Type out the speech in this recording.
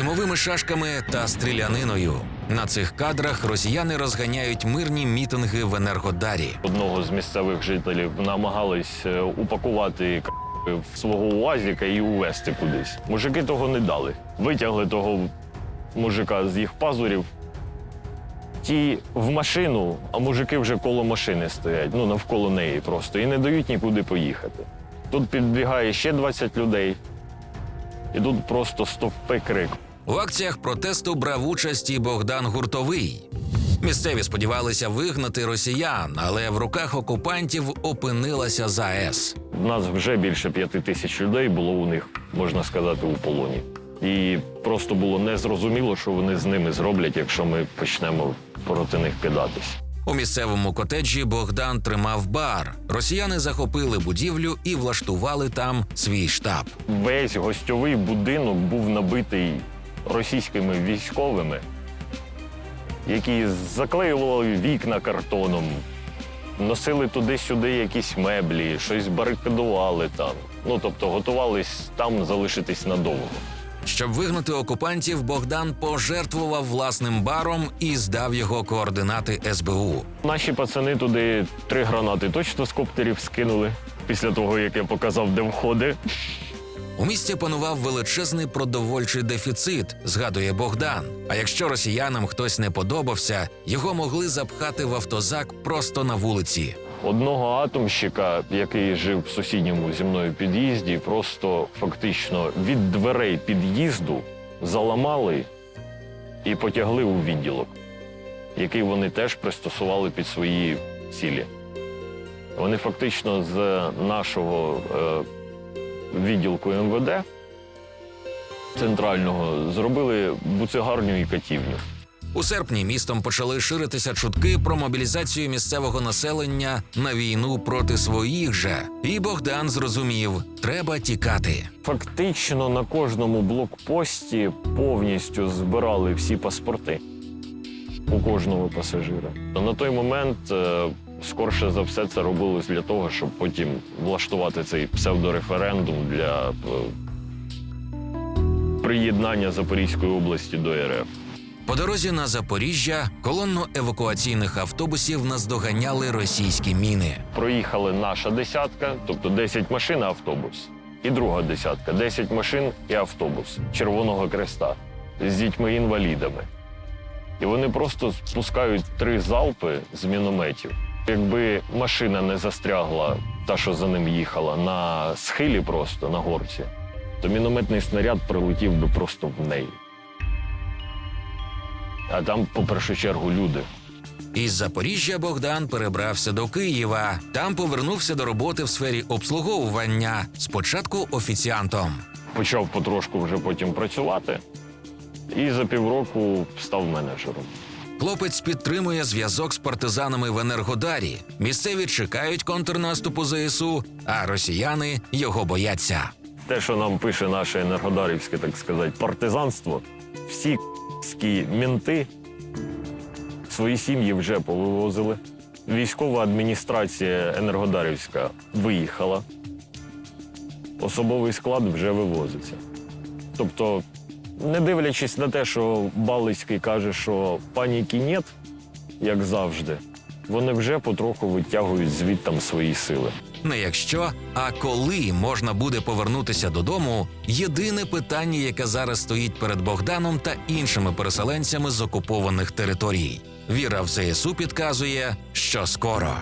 димовими шашками та стріляниною. На цих кадрах росіяни розганяють мирні мітинги в Енергодарі. Одного з місцевих жителів намагались е, упакувати в свого УАЗіка і увезти кудись. Мужики того не дали. Витягли того мужика з їх пазурів. Ті в машину, а мужики вже коло машини стоять, ну навколо неї просто, і не дають нікуди поїхати. Тут підбігає ще 20 людей, і тут просто стовпи крик. У акціях протесту брав участь і Богдан Гуртовий. Місцеві сподівалися вигнати росіян, але в руках окупантів опинилася ЗАЕС. У нас вже більше п'яти тисяч людей було у них, можна сказати, у полоні. І просто було незрозуміло, що вони з ними зроблять, якщо ми почнемо проти них кидатись. У місцевому котеджі Богдан тримав бар. Росіяни захопили будівлю і влаштували там свій штаб. Весь гостьовий будинок був набитий російськими військовими, які заклеювали вікна картоном, носили туди-сюди якісь меблі, щось барикадували там. Ну тобто готувались там залишитись надовго. Щоб вигнати окупантів, Богдан пожертвував власним баром і здав його координати СБУ. Наші пацани туди три гранати точно з коптерів скинули після того, як я показав, де входи. У місті панував величезний продовольчий дефіцит, згадує Богдан. А якщо росіянам хтось не подобався, його могли запхати в автозак просто на вулиці. Одного атомщика, який жив в сусідньому зі мною під'їзді, просто фактично від дверей під'їзду заламали і потягли у відділок, який вони теж пристосували під свої цілі. Вони фактично з нашого е, відділку МВД центрального зробили буцегарню і катівню. У серпні містом почали ширитися чутки про мобілізацію місцевого населення на війну проти своїх же. І Богдан зрозумів, треба тікати. Фактично на кожному блокпості повністю збирали всі паспорти у кожного пасажира. На той момент, е, скорше за все, це робилось для того, щоб потім влаштувати цей псевдореферендум для е, приєднання Запорізької області до РФ. По дорозі на Запоріжжя колонну евакуаційних автобусів наздоганяли російські міни. Проїхали наша десятка, тобто 10 машин, автобус. І друга десятка 10 машин і автобус Червоного Креста з дітьми-інвалідами. І вони просто спускають три залпи з мінометів. Якби машина не застрягла, та, що за ним їхала, на схилі просто на горці, то мінометний снаряд прилетів би просто в неї. А там, по першу чергу, люди. Із Запоріжжя Богдан перебрався до Києва. Там повернувся до роботи в сфері обслуговування. Спочатку офіціантом. почав потрошку вже потім працювати, і за півроку став менеджером. Хлопець підтримує зв'язок з партизанами в Енергодарі. Місцеві чекають контрнаступу ЗСУ, а росіяни його бояться. Те, що нам пише наше енергодарівське, так сказати, партизанство, всі ські мінти свої сім'ї вже повивозили. Військова адміністрація енергодарівська виїхала. Особовий склад вже вивозиться. Тобто, не дивлячись на те, що Балицький каже, що паніки нет, як завжди, вони вже потроху витягують звідтам свої сили. Не якщо, а коли можна буде повернутися додому, єдине питання, яке зараз стоїть перед Богданом та іншими переселенцями з окупованих територій. Віра в ЗСУ підказує, що скоро.